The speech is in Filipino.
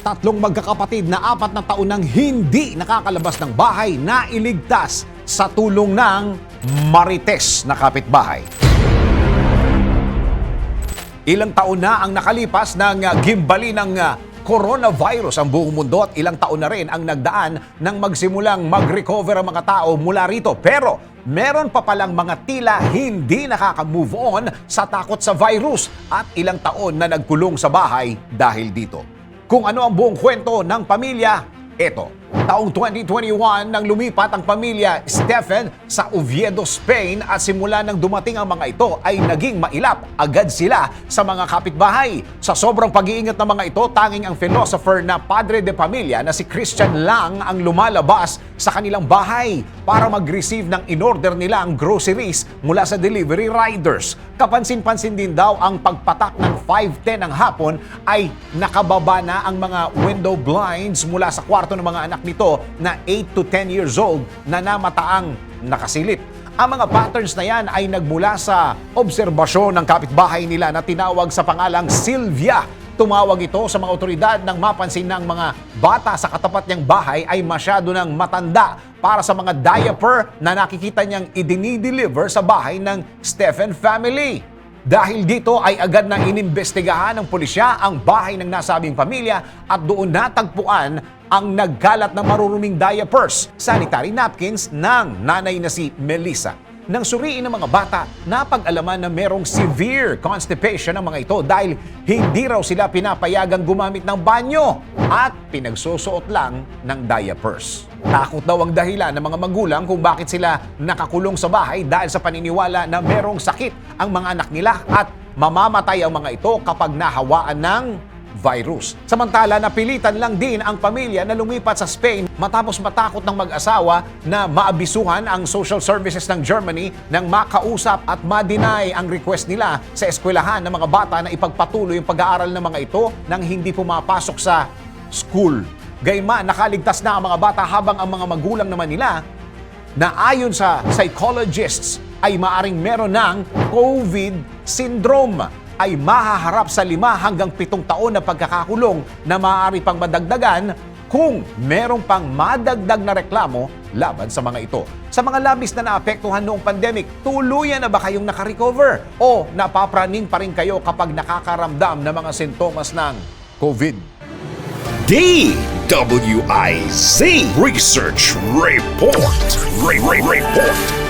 Tatlong magkakapatid na apat na taon nang hindi nakakalabas ng bahay na iligtas sa tulong ng Marites na kapitbahay. Ilang taon na ang nakalipas ng uh, gimbali ng uh, coronavirus ang buong mundo at ilang taon na rin ang nagdaan nang magsimulang mag-recover ang mga tao mula rito. Pero meron pa palang mga tila hindi nakaka-move on sa takot sa virus at ilang taon na nagkulong sa bahay dahil dito. Kung ano ang buong kwento ng pamilya, ito. Taong 2021 nang lumipat ang pamilya Stephen sa Oviedo, Spain at simula nang dumating ang mga ito ay naging mailap agad sila sa mga kapitbahay. Sa sobrang pag-iingat ng mga ito, tanging ang philosopher na padre de pamilya na si Christian lang ang lumalabas sa kanilang bahay para mag-receive ng in-order nila ang groceries mula sa delivery riders. Kapansin-pansin din daw ang pagpatak ng 5.10 ng hapon ay nakababa na ang mga window blinds mula sa kwarto ng mga anak nito na 8 to 10 years old na namataang nakasilip. Ang mga patterns na yan ay nagmula sa obserbasyon ng kapitbahay nila na tinawag sa pangalang Sylvia. Tumawag ito sa mga otoridad nang mapansin ng mga bata sa katapat niyang bahay ay masyado ng matanda para sa mga diaper na nakikita niyang idinideliver sa bahay ng Stephen family. Dahil dito ay agad na inimbestigahan ng pulisya ang bahay ng nasabing pamilya at doon natagpuan ang nagkalat na maruruming diapers, sanitary napkins ng nanay na si Melissa. Nang suriin ng mga bata, napag-alaman na merong severe constipation ng mga ito dahil hindi raw sila pinapayagang gumamit ng banyo at pinagsusuot lang ng diapers. Takot daw ang dahilan ng mga magulang kung bakit sila nakakulong sa bahay dahil sa paniniwala na merong sakit ang mga anak nila at mamamatay ang mga ito kapag nahawaan ng virus. Samantala, napilitan lang din ang pamilya na lumipat sa Spain matapos matakot ng mag-asawa na maabisuhan ang social services ng Germany nang makausap at ma-deny ang request nila sa eskwelahan ng mga bata na ipagpatuloy yung pag-aaral ng mga ito nang hindi pumapasok sa school. Gayma, nakaligtas na ang mga bata habang ang mga magulang naman nila na ayon sa psychologists ay maaring meron ng COVID syndrome ay mahaharap sa lima hanggang pitong taon na pagkakakulong na maaari pang madagdagan kung merong pang madagdag na reklamo laban sa mga ito. Sa mga labis na naapektuhan noong pandemic, tuluyan na ba kayong nakarecover? O napapraning pa rin kayo kapag nakakaramdam ng mga sintomas ng COVID? DWIZ Research Report. Re- Re- Report.